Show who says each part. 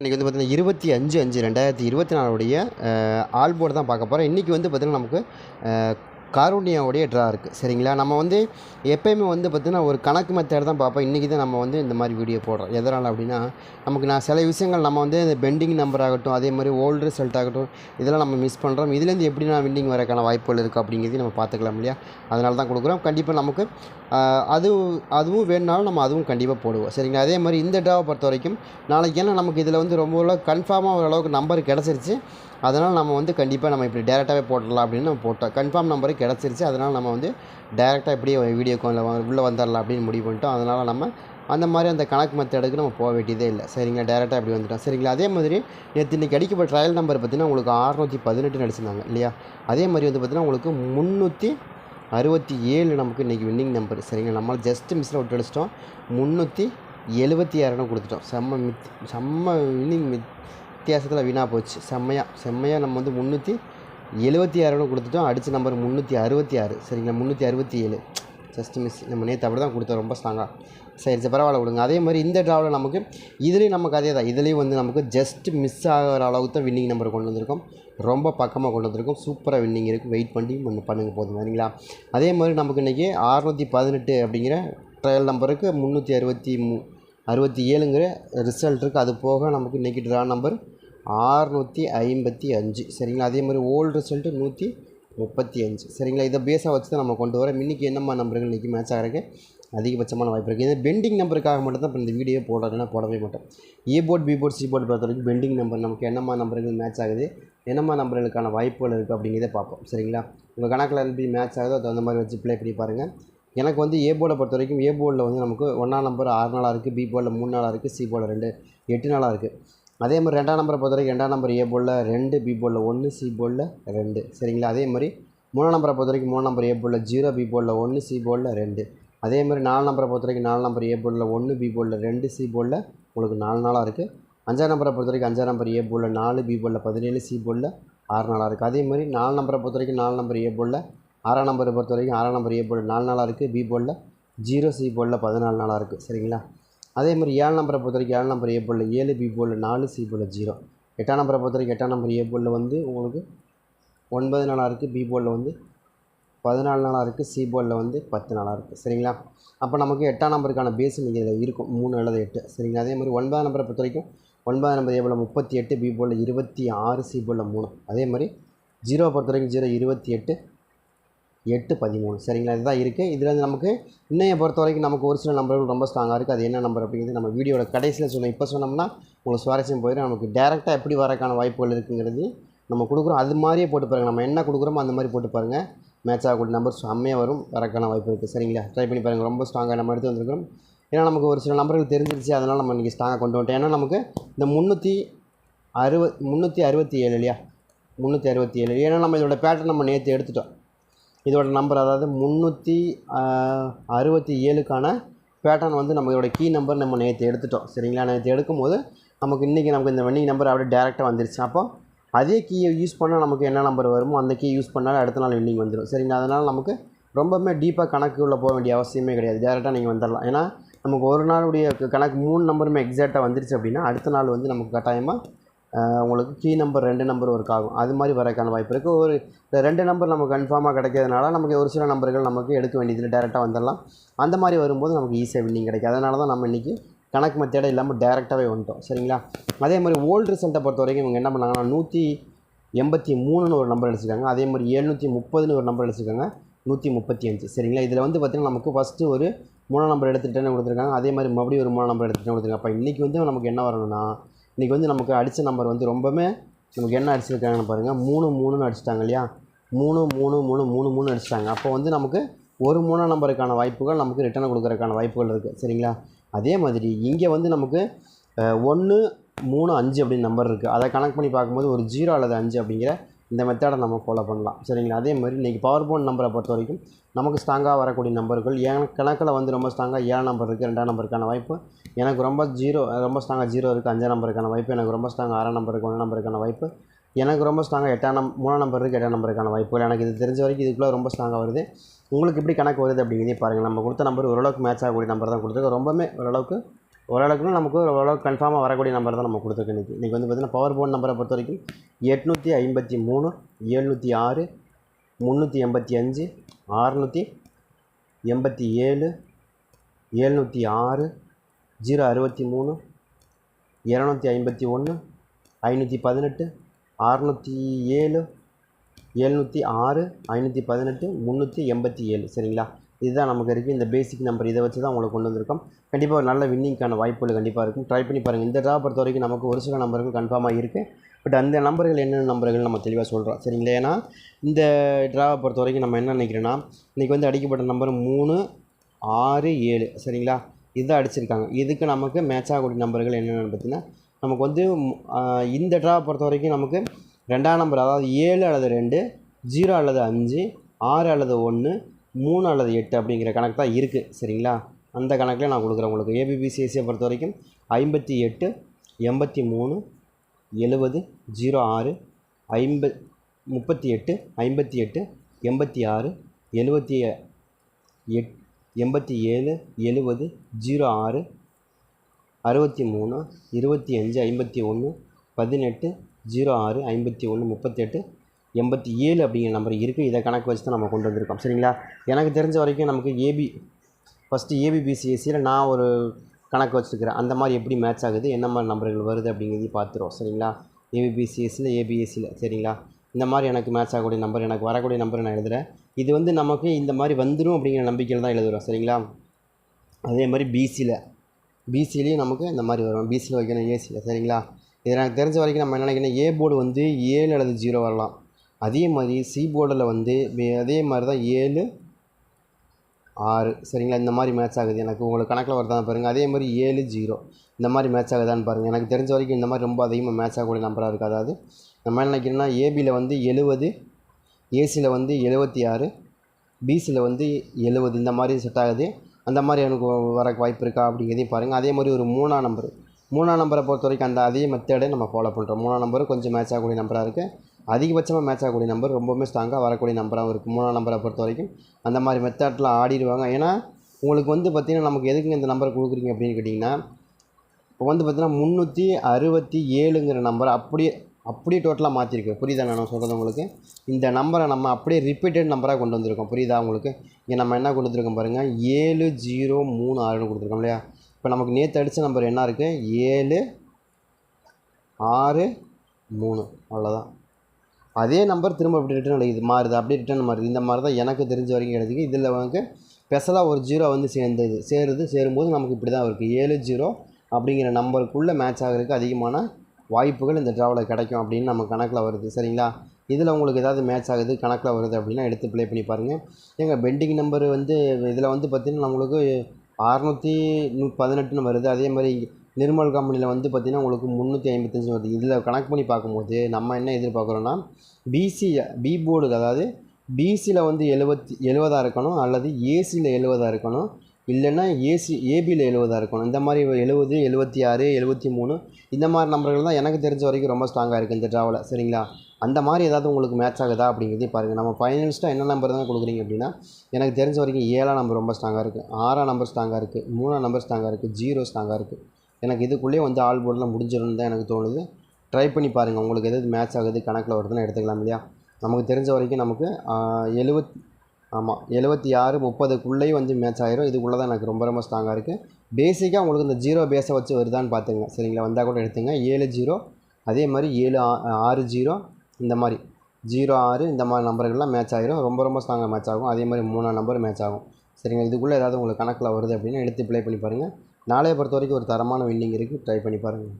Speaker 1: இன்றைக்கி வந்து பார்த்தீங்கன்னா இருபத்தி அஞ்சு அஞ்சு ரெண்டாயிரத்தி இருபத்தி நாலுடைய ஆல்போர்டு தான் பார்க்க போகிறோம் இன்றைக்கி வந்து பார்த்திங்கன்னா நமக்கு காருண்யாவுடைய ட்ரா இருக்குது சரிங்களா? நம்ம வந்து எப்போயுமே வந்து பார்த்திங்கன்னா ஒரு கணக்கு மெத்தட் தான் பார்ப்போம். இன்றைக்கி தான் நம்ம வந்து இந்த மாதிரி வீடியோ போடுறோம். எதனால் அப்படின்னா நமக்கு நான் சில விஷயங்கள் நம்ம வந்து இந்த பெண்டிங் நம்பர் ஆகட்டும் அதே மாதிரி ஓல்டு ரிசல்ட் ஆகட்டும் இதெல்லாம் நம்ம மிஸ் பண்ணுறோம் இதுலேருந்து எப்படி நான் வின்னிங் வரக்கான வாய்ப்புகள் இருக்குது அப்படிங்கிறதையும் நம்ம பார்த்துக்கலாம் இல்லையா? அதனால தான் கொடுக்குறோம். கண்டிப்பாக நமக்கு அது அதுவும் வேணுனாலும் நம்ம அதுவும் கண்டிப்பாக போடுவோம். சரிங்களா? அதே மாதிரி இந்த ட்ராவை பொறுத்த வரைக்கும் நாளைக்கு ஏன்னா நமக்கு இதில் வந்து ரொம்ப கன்ஃபார்மாக ஓரளவுக்கு நம்பர் கிடச்சிருச்சு. அதனால் நம்ம வந்து கண்டிப்பாக நம்ம இப்படி டேரெக்டாகவே போட்டுடலாம் அப்படின்னு நம்ம போட்டோம். கன்ஃபார்ம் நம்பரு கிடச்சிருச்சு. அதனால் நம்ம வந்து டேரெக்டாக இப்படியே வீடியோ காலில் உள்ளே வந்துடலாம் அப்படின்னு முடிவு பண்ணிட்டோம். அதனால் நம்ம அந்த மாதிரி அந்த கணக்கு மெத்தடுக்கு நம்ம போக வேண்டியதே இல்லை. சரிங்களா? டேரெக்டாக இப்படி வந்துட்டோம். சரிங்களா? அதே மாதிரி நேற்று இன்றைக்கி அடிக்கப்பட்ட ட்ரையல் நம்பர் பார்த்தீங்கன்னா உங்களுக்கு அறுநூற்றி பதினெட்டு நடிச்சிருந்தாங்க இல்லையா? அதே மாதிரி வந்து பார்த்திங்கன்னா உங்களுக்கு முந்நூற்றி அறுபத்தி ஏழு நமக்கு இன்றைக்கி வின்னிங் நம்பர் சரிங்களா? நம்மளால் ஜஸ்ட் மிஸ்ஸில் விட்டு அடிச்சிட்டோம். முந்நூற்றி எழுபத்தி ஆறுன்னு கொடுத்துட்டோம். செம்ம மித் செம்ம வின்னிங் மித் வித்தியாசத்தில் வீணாக போச்சு. செம்மையாக செம்மையாக நம்ம வந்து முந்நூற்றி எழுபத்தி ஆறுன்னு கொடுத்துட்டோம். அடித்த நம்பர் முந்நூற்றி அறுபத்தி ஆறு. சரிங்களா? முந்நூற்றி அறுபத்தி ஏழு. ஜஸ்ட் மிஸ் நம்ம நேற்று அப்படி தான் கொடுத்தோம். ரொம்ப ஸ்ட்ராங்காக சரி சரி பரவாயில்ல விடுங்க அதே மாதிரி இந்த ட்ராவில் நமக்கு இதுலேயும் நமக்கு அதே தான். இதுலேயும் வந்து நமக்கு ஜஸ்ட் மிஸ் ஆகிற அளவுக்கு தான் வின்னிங் நம்பர் கொண்டு வந்திருக்கோம். ரொம்ப பக்கமாக கொண்டு வந்திருக்கோம். சூப்பராக வின்னிங் இருக்குது வெயிட் பண்ணி ஒன்று பண்ணுங்க போதும். சரிங்களா? அதே மாதிரி நமக்கு இன்றைக்கி அறுநூற்றி பதினெட்டு அப்படிங்கிற ட்ரையல் நம்பருக்கு முந்நூற்றி அறுபத்தி மூ அறுபத்தி ஏழுங்கிற ரிசல்ட் இருக்குது அது போக நமக்கு இன்றைக்கி ட்ரா நம்பர் ஆறுநூற்றி ஐம்பத்தி அஞ்சு. சரிங்களா? அதே மாதிரி ஓல்டு ரிசல்ட்டு நூற்றி முப்பத்தி அஞ்சு. சரிங்களா? இதை பேஸாக வச்சு தான் நம்ம கொண்டு வரோம். இன்றைக்கி என்னம்மா நம்பர்கள் இன்றைக்கி மேட்ச் ஆகிறதுக்கு? அதிகபட்சமான வாய்ப்பு இருக்குது இது பெண்டிங் நம்பருக்காக மட்டும் தான் இப்போ இந்த வீடியோ போடுறதுனா போடவே மாட்டோம். A board B board C board பொறுத்த வரைக்கும் பெண்டிங் நம்பர் நமக்கு என்னம்மா நம்பர்கள் மேட்ச் ஆகுது? என்னம்மா நம்பர்களுக்கான வாய்ப்புகள் இருக்குது அப்படிங்கிறத பார்ப்போம். சரிங்களா? உங்கள் கணக்கில் எப்படி மேட்ச் ஆகுதோ அது அந்த மாதிரி வச்சு ப்ளே பண்ணி பாருங்கள் எனக்கு வந்து ஏ போர்டை பொறுத்த வரைக்கும் ஏ போர்டில் வந்து நமக்கு ஒன்றாம் நம்பர் ஆறு நாளாக இருக்குது பி போர்டில் மூணு நாளாக இருக்குது சி போர்டில் ரெண்டு எட்டு நாளாக இருக்குது அதே மாதிரி ரெண்டாம் நம்பரை பொறுத்த வரைக்கும் ரெண்டாம் நம்பர் ஏ போலில் ரெண்டு பி போலில் ஒன்று சி போலில் ரெண்டு. சரிங்களா? அதே மாதிரி மூணாம் நம்பரை பொறுத்த வரைக்கும் மூணு நம்பர் ஏ போலில் ஜீரோ பி போலில் ஒன்று சி போலில் ரெண்டு. அதே மாதிரி நாலு நம்பரை பொறுத்த வரைக்கும் நாலு நம்பர் ஏ போலில் ஒன்று பி போலில் ரெண்டு சி போலில் உங்களுக்கு நாலு நாளாக இருக்குது அஞ்சாம் நம்பரை பொறுத்த வரைக்கும் அஞ்சாம் நம்பர் ஏ போலில் நாலு பி போலில் பதினேழு சி போர்டில் ஆறு நாளாக இருக்குது அதே மாதிரி நாலு நம்பரை பொறுத்த வரைக்கும் நாலு நம்பர் ஏ போலில் ஆறாம் நம்பரை பொறுத்த வரைக்கும் ஆறாம் நம்பர் ஏ போலில் நாலு நாளாக இருக்குது பி போலில் ஜீரோ சி போலில் பதினாலு நாளாக இருக்குது சரிங்களா? அதே மாதிரி ஏழு நம்பரை பொறுத்த வரைக்கும் ஏழு நம்பர் ஏ போல் ஏழு பி போல் நாலு சி போல் ஜீரோ. எட்டாம் நம்பரை பொறுத்த வரைக்கும் எட்டாம் நம்பர் ஏ போலில் வந்து உங்களுக்கு ஒன்பது நாளாக இருக்குது பி போலில் வந்து பதினாலு நாளாக இருக்குது சி போலில் வந்து பத்து நாளாக இருக்குது சரிங்களா? அப்போ நமக்கு எட்டாம் நம்பருக்கான பேஸ் நீங்கள் இதில் இருக்கும். மூணு அல்லது எட்டு. சரிங்களா? அதே மாதிரி ஒன்பதாம் நம்பரை பொறுத்த வரைக்கும் ஒன்பதாம் நம்பர் ஏ போல் முப்பத்தி எட்டு பி போலில் இருபத்தி ஆறு சி போலில் மூணு. அதே மாதிரி ஜீரோ பொறுத்த வரைக்கும் ஜீரோ இருபத்தி எட்டு எட்டு பதிமூணு. சரிங்களா? இதுதான் இருக்குது இதில் வந்து நமக்கு இன்னையை பொறுத்த வரைக்கும் நமக்கு ஒரு சில நம்பர்கள் ரொம்ப ஸ்ட்ராங்காக இருக்குது அது என்ன நம்பர் அப்படிங்கிறது நம்ம வீடியோட கடைசியில் சொன்னோம். இப்போ சொன்னோம்னா உங்களுக்கு சுவாரஸ்யம் போயிடும். நமக்கு டேரெக்டாக எப்படி வரக்கான வாய்ப்புகள் இருக்குங்கிறது நம்ம கொடுக்குறோம். அது மாதிரியே போட்டு பாருங்கள் நம்ம என்ன கொடுக்குறோமோ அந்த மாதிரி போட்டு பாருங்கள் மேட்ச் ஆகக்கூடிய நம்பர் செம்மையாக வரும். வரக்கான வாய்ப்பு இருக்குது சரிங்களா? ட்ரை பண்ணி பாருங்கள் ரொம்ப ஸ்ட்ராங்காக நம்ம எடுத்து வந்திருக்கிறோம். ஏன்னா நமக்கு ஒரு சில நம்பர்கள் தெரிஞ்சிருச்சு. அதனால் நம்ம இன்றைக்கி ஸ்ட்ராங்காக கொண்டு வந்துட்டோம். ஏன்னா நமக்கு இந்த முந்நூற்றி அறுபத் முந்நூற்றி அறுபத்தி ஏழு இல்லையா? முந்நூற்றி அறுபத்தி ஏழு. ஏன்னா நம்ம இதோட பேட்டர்ன் நம்ம நேற்று எடுத்துட்டோம். இதோட நம்பர் அதாவது முந்நூற்றி அறுபத்தி ஏழுக்கான பேட்டர்ன் வந்து நம்ம இதோட கீ நம்பர் நம்ம நேற்று எடுத்துட்டோம். சரிங்களா? நேற்று எடுக்கும்போது நமக்கு இன்றைக்கி நமக்கு இந்த வெண்ணிங் நம்பர் அப்படியே டேரெக்டாக வந்துருச்சு. அப்போ அதே கீயை யூஸ் பண்ணால் நமக்கு என்ன நம்பர் வருமோ அந்த கீ யூஸ் பண்ணால் அடுத்த நாள் வெண்ணிங் வந்துடும் சரிங்களா? அதனால் நமக்கு ரொம்பவுமே டீப்பாக கணக்கு உள்ள போக வேண்டிய அவசியமே கிடையாது. டேரெக்டாக நீங்கள் வந்துடலாம் ஏன்னா நமக்கு ஒரு நாளுடைய கணக்கு மூணு நம்பருமே எக்ஸாக்டாக வந்துருச்சு அப்படின்னா அடுத்த நாள் வந்து நமக்கு கட்டாயமாக உங்களுக்கு கீ நம்பர் ரெண்டு நம்பர் ஒர்க் ஆகும். அது மாதிரி வரக்கான வாய்ப்பு இருக்குது ஒரு இந்த ரெண்டு நம்பர் நமக்கு கன்ஃபார்மாக கிடைக்கிறதுனால நமக்கு ஒரு சில நம்பர்கள் நமக்கு எடுக்க வேண்டியதில் டேரெக்டாக வந்துடலாம். அந்த மாதிரி வரும்போது நமக்கு ஈஸியாக வின்னிங் கிடைக்கும். அதனால தான் நம்ம இன்றைக்கி கணக்கு மெத்தேடை இல்லாமல் டேரெக்டாகவே வந்துட்டோம். சரிங்களா? அதே மாதிரி ஓல்டு ரிசல்ட்டை பொறுத்த வரைக்கும் இவங்க என்ன பண்ணாங்கன்னா நூற்றி எண்பத்தி மூணுன்னு ஒரு நம்பர் அடிச்சிருக்காங்க. அதே மாதிரி எழுநூற்றி முப்பதுன்னு ஒரு நம்பர் அடிச்சிருக்காங்க. நூற்றி முப்பத்தி அஞ்சு. சரிங்களா? இதில் வந்து பார்த்திங்கன்னா நமக்கு ஃபஸ்ட்டு ஒரு மூணு நம்பர் எடுத்துகிட்டேன்னு கொடுத்துருக்காங்க. அதே மாதிரி மறுபடியும் ஒரு மூணு நம்பர் எடுத்துகிட்டே கொடுத்துருக்காங்க. அப்போ இன்றைக்கி வந்து நமக்கு என்ன வரணும்னா இன்றைக்கி வந்து நமக்கு அடித்த நம்பர் வந்து ரொம்பவுமே நமக்கு என்ன அடிச்சிருக்காங்கன்னு பாருங்கள் மூணு மூணுன்னு அடிச்சிட்டாங்க இல்லையா? மூணு மூணு மூணு மூணு மூணு அடிச்சிட்டாங்க. அப்போ வந்து நமக்கு ஒரு மூணாம் நம்பருக்கான வாய்ப்புகள் நமக்கு ரிட்டனை கொடுக்குறதுக்கான வாய்ப்புகள் இருக்குது சரிங்களா? அதே மாதிரி இங்கே வந்து நமக்கு ஒன்று மூணு அஞ்சு அப்படின்னு நம்பர் இருக்குது அதை கணக்கு பண்ணி பார்க்கும்போது ஒரு ஜீரோ அல்லது அஞ்சு அப்படிங்கிற இந்த மெத்தடை நம்ம ஃபாலோ பண்ணலாம். சரிங்களா? அதே மாதிரி இன்றைக்கி பவர் போன் நம்பரை பொறுத்த வரைக்கும் நமக்கு ஸ்ட்ராங்காக வரக்கூடிய நம்பர்கள் என் கணக்கில் வந்து ரொம்ப ஸ்ட்ராங்காக ஏழாம் நம்பர் இருக்குது ரெண்டாம் நம்பருக்கான வாய்ப்பு. எனக்கு ரொம்ப ஜீரோ ரொம்ப ஸ்ட்ராங்காக ஜீரோ இருக்குது அஞ்சாம் நம்பருக்கான வாய்ப்பு. எனக்கு ரொம்ப ஸ்ட்ராங்காக ஆறாம் நம்பருக்கு ஒன்றாம் நம்பருக்கான வாய்ப்பு. எனக்கு ரொம்ப ஸ்ட்ராங்காக எட்டாம் நம் மூணாம் நம்பர் இருக்குது எட்டாம் நம்பருக்கான வாய்ப்புகள். எனக்கு இது தெரிஞ்ச வரைக்கும் இதுக்குள்ளே ரொம்ப ஸ்ட்ராங்காக வருது. உங்களுக்கு எப்படி கணக்கு வருது அப்படிங்கிறதே பாருங்கள் நம்ம கொடுத்த நம்பர் ஓரளவுக்கு மேட்ச் ஆகக்கூடிய நம்பர் தான் கொடுத்துருக்கோம் ரொம்பவுமே ஓரளவுக்கு ஓரளவுக்கு நமக்கு ஓரளவுக்கு கன்ஃபார்மாக வரக்கூடிய நம்பர் தான் நம்ம கொடுத்துருக்கோம் இன்றைக்கி இன்றைக்கி வந்து பார்த்திங்கன்னா பவர் போன் நம்பரை பொறுத்த வரைக்கும் எட்நூற்றி ஐம்பத்தி மூணு எழுநூற்றி ஆறு முந்நூற்றி எண்பத்தி அஞ்சு அறநூற்றி எண்பத்தி ஏழு எழுநூற்றி ஆறு ஜீரோ அறுபத்தி மூணு இரநூத்தி ஐம்பத்தி ஒன்று ஐநூற்றி பதினெட்டு அறநூற்றி ஏழு எழுநூற்றி ஆறு ஐநூற்றி பதினெட்டு முந்நூற்றி எண்பத்தி ஏழு. சரிங்களா? இதுதான் நமக்கு இருக்குது இந்த பேசிக் நம்பர் இதை வச்சு தான் உங்களுக்கு கொண்டு வந்திருக்கோம். கண்டிப்பாக ஒரு நல்ல வின்னிங்க்கான வாய்ப்புகள் கண்டிப்பாக இருக்கும். ட்ரை பண்ணி பாருங்கள் இந்த ட்ரா பொறுத்த வரைக்கும் நமக்கு ஒரு சில நம்பர்கள் கன்ஃபார்மாக இருக்குது பட் அந்த நம்பர்கள் என்னென்ன நம்பர்கள் நம்ம தெளிவாக சொல்கிறோம் சரிங்களா? ஏன்னா இந்த ட்ராவை பொறுத்த வரைக்கும் நம்ம என்ன நினைக்கிறோன்னா இன்றைக்கி வந்து அடிக்கப்பட்ட நம்பர் மூணு ஆறு ஏழு. சரிங்களா? இதுதான் அடிச்சிருக்காங்க. இதுக்கு நமக்கு மேட்ச் ஆகக்கூடிய நம்பர்கள் என்னென்னு பார்த்தீங்கன்னா நமக்கு வந்து இந்த ட்ராவை பொறுத்த வரைக்கும் நமக்கு ரெண்டாம் நம்பர் அதாவது ஏழு அல்லது ரெண்டு ஜீரோ அல்லது அஞ்சு ஆறு அல்லது ஒன்று மூணு அல்லது எட்டு அப்படிங்கிற கணக்கு தான் இருக்குது சரிங்களா? அந்த கணக்கில் நான் கொடுக்குறேன் உங்களுக்கு. ஏபிபிசிஎஸ்சியை பொறுத்த வரைக்கும் ஐம்பத்தி எட்டு எண்பத்தி மூணு எழுபது ஜீரோ ஆறு ஐம்ப முப்பத்தி எட்டு ஐம்பத்தி எட்டு எண்பத்தி ஆறு எழுபத்தி எட் எண்பத்தி ஏழு எழுபது ஜீரோ ஆறு அறுபத்தி மூணு இருபத்தி அஞ்சு ஐம்பத்தி ஒன்று பதினெட்டு ஜீரோ ஆறு ஐம்பத்தி ஒன்று முப்பத்தெட்டு எண்பத்தி ஏழு அப்படிங்கிற நம்பர் இருக்குது இதை கணக்கு வச்சு தான் நம்ம கொண்டு வந்திருக்கோம். சரிங்களா? எனக்கு தெரிஞ்ச வரைக்கும் நமக்கு ஏபி ஃபஸ்ட்டு ஏபிபிசிஎஸ்சியில் நான் ஒரு கணக்கு வச்சுருக்கிறேன். அந்த மாதிரி எப்படி மேட்ச் ஆகுது? என்ன மாதிரி நம்பர்கள் வருது அப்படிங்கிறதையும் பார்த்துருவோம். சரிங்களா? ஏபிபிசிஎஸ்சியில் ஏபிஎஸ்சியில் சரிங்களா? இந்த மாதிரி எனக்கு மேட்ச் ஆகக்கூடிய நம்பர் எனக்கு வரக்கூடிய நம்பர் நான் எழுதுகிறேன் இது வந்து நமக்கு இந்த மாதிரி வந்துடும் அப்படிங்கிற நம்பிக்கையில் தான் எழுதுகிறோம் சரிங்களா? அதே மாதிரி பிசியில் பிசிலையும் நமக்கு இந்த மாதிரி வரும். பிசியில் வைக்கணும் ஏசியில் சரிங்களா? இது எனக்கு தெரிஞ்ச வரைக்கும் நம்ம என்ன நினைக்கணும்? ஏ போர்டு வந்து ஏழு அல்லது ஜீரோ வரலாம். அதே மாதிரி சி போர்டில் வந்து அதே மாதிரி தான் ஏழு ஆறு. சரிங்களா? இந்த மாதிரி மேட்ச் ஆகுது. எனக்கு உங்களுக்கு கணக்கில் வருதான் பாருங்கள் அதே மாதிரி ஏழு ஜீரோ இந்த மாதிரி மேட்ச் ஆகுதான்னு பாருங்கள் எனக்கு தெரிஞ்ச வரைக்கும் இந்த மாதிரி ரொம்ப அதிகமாக மேட்ச் ஆகக்கூடிய நம்பராக இருக்குது அதாவது நம்ம என்ன ஏபியில் வந்து எழுபது ஏசியில் வந்து எழுபத்தி ஆறு பிசியில் வந்து எழுபது இந்த மாதிரி செட் ஆகுது. அந்த மாதிரி எனக்கு வர வாய்ப்பு இருக்கா அப்படிங்கிறதையும் பாருங்கள் அதே மாதிரி ஒரு மூணாம் நம்பர் மூணாம் நம்பரை பொறுத்த வரைக்கும் அந்த அதே மெத்தடை நம்ம ஃபாலோ பண்ணுறோம் மூணாம் நம்பரும் கொஞ்சம் மேட்ச் ஆகக்கூடிய நம்பராக இருக்குது அதிகபட்சமாக மேட்ச் ஆகக்கூடிய நம்பர் ரொம்பவுமே ஸ்ட்ராங்காக வரக்கூடிய நம்பராகவும் இருக்குது மூணாம் நம்பரை பொறுத்த வரைக்கும் அந்த மாதிரி மெத்தடில் ஆடிடுவாங்க. ஏன்னா உங்களுக்கு வந்து பார்த்திங்கன்னா நமக்கு எதுக்குங்க இந்த நம்பரை கொடுக்குறீங்க அப்படின்னு கேட்டிங்கன்னா இப்போ வந்து பார்த்திங்கன்னா முந்நூற்றி அறுபத்தி ஏழுங்கிற நம்பரை அப்படியே அப்படியே டோட்டலாக மாற்றிருக்கு புரியுதா நான் சொல்கிறது உங்களுக்கு? இந்த நம்பரை நம்ம அப்படியே ரிப்பீட்டட் நம்பராக கொண்டு வந்திருக்கோம். புரியுதா உங்களுக்கு? இங்கே நம்ம என்ன கொண்டு பாருங்கள் ஏழு ஜீரோ மூணு ஆறுன்னு கொடுத்துருக்கோம் இல்லையா? இப்போ நமக்கு நேற்று அடித்த நம்பர் என்ன இருக்குது ஏழு ஆறு மூணு. அவ்வளோதான் அதே நம்பர் திரும்ப அப்படி ரிட்டர்ன் அடிக்குது. மாறுது? அப்படியே ரிட்டர்ன் மாறுது. இந்த மாதிரி தான் எனக்கு தெரிஞ்ச வரைக்கும் கிடைக்குது. இதில் வந்து ஸ்பெஷலாக ஒரு ஜீரோ வந்து சேர்ந்தது. சேருது சேரும்போது நமக்கு இப்படி தான் இருக்குது ஏழு ஜீரோ அப்படிங்கிற நம்பருக்குள்ளே மேட்ச் ஆகிறதுக்கு அதிகமான வாய்ப்புகள் இந்த ட்ராவலில் கிடைக்கும் அப்படின்னு நம்ம கணக்கில் வருது. சரிங்களா? இதில் உங்களுக்கு ஏதாவது மேட்ச் ஆகுது கணக்கில் வருது அப்படின்னா எடுத்து ப்ளே பண்ணி பாருங்கள் எங்கள் பெண்டிங் நம்பர் வந்து இதில் வந்து பார்த்திங்கன்னா நம்மளுக்கு அறநூற்றி நூ பதினெட்டுன்னு வருது. அதே மாதிரி நிர்மல் கம்பெனியில் வந்து பார்த்திங்கன்னா உங்களுக்கு முந்நூற்றி ஐம்பத்தஞ்சு வருது. இதில் கணக்கு பண்ணி பார்க்கும்போது நம்ம என்ன எதிர்பார்க்குறோன்னா பிசி பி போர்டு அதாவது பிசியில் வந்து எழுபத்தி எழுவதாக இருக்கணும் அல்லது ஏசியில் எழுவதாக இருக்கணும் இல்லைன்னா ஏசி ஏபியில் எழுவதாக இருக்கணும். இந்த மாதிரி எழுபது எழுபத்தி ஆறு எழுபத்தி மூணு இந்த மாதிரி நம்பர்கள் தான் எனக்கு தெரிஞ்ச வரைக்கும் ரொம்ப ஸ்ட்ராங்காக இருக்குது இந்த ட்ராவலில் சரிங்களா? அந்த மாதிரி ஏதாவது உங்களுக்கு மேட்ச் ஆகுதா அப்படிங்கிறதையும் பாருங்கள் நம்ம ஃபைனலிஸ்ட்டாக என்ன நம்பர் தான் கொடுக்குறீங்க அப்படின்னா எனக்கு தெரிஞ்ச வரைக்கும் ஏழாம் நம்பர் ரொம்ப ஸ்ட்ராங்காக இருக்குது ஆறாம் நம்பர் ஸ்ட்ராங்காக இருக்குது மூணாம் நம்பர் ஸ்ட்ராங்காக இருக்குது ஜீரோ ஸ்ட்ராங்காக இருக்குது எனக்கு இதுக்குள்ளேயே வந்து ஆல் போர்டில் முடிஞ்சிடும்னு தான் எனக்கு தோணுது. ட்ரை பண்ணி பாருங்கள் உங்களுக்கு எதாவது மேட்ச் ஆகுது கணக்கில் வருதுன்னு எடுத்துக்கலாம் இல்லையா? நமக்கு தெரிஞ்ச வரைக்கும் நமக்கு எழுபத் ஆமாம் எழுபத்தி ஆறு முப்பதுக்குள்ளேயே வந்து மேட்ச் ஆயிரும். இதுக்குள்ளே தான் எனக்கு ரொம்ப ரொம்ப ஸ்ட்ராங்காக இருக்குது பேசிக்காக உங்களுக்கு இந்த ஜீரோ பேஸை வச்சு வருதான்னு பார்த்துங்க சரிங்களா? வந்தால் கூட எடுத்துங்க. ஏழு ஜீரோ அதே மாதிரி ஏழு ஆ- ஆறு ஜீரோ இந்த மாதிரி. ஜீரோ ஆறு இந்த மாதிரி நம்பர்கள்லாம் மேட்ச் ஆகிரும் ரொம்ப ரொம்ப ஸ்ட்ராங்காக மேட்ச் ஆகும். அதே மாதிரி மூணாம் நம்பர் மேட்ச் ஆகும். சரிங்களா? இதுக்குள்ளே ஏதாவது உங்களுக்கு கணக்கில் வருது அப்படின்னா எடுத்து ப்ளே பண்ணி பாருங்கள் நாளையை பொறுத்த வரைக்கும் ஒரு தரமான வின்னிங் இருக்குது ட்ரை பண்ணி பாருங்கள்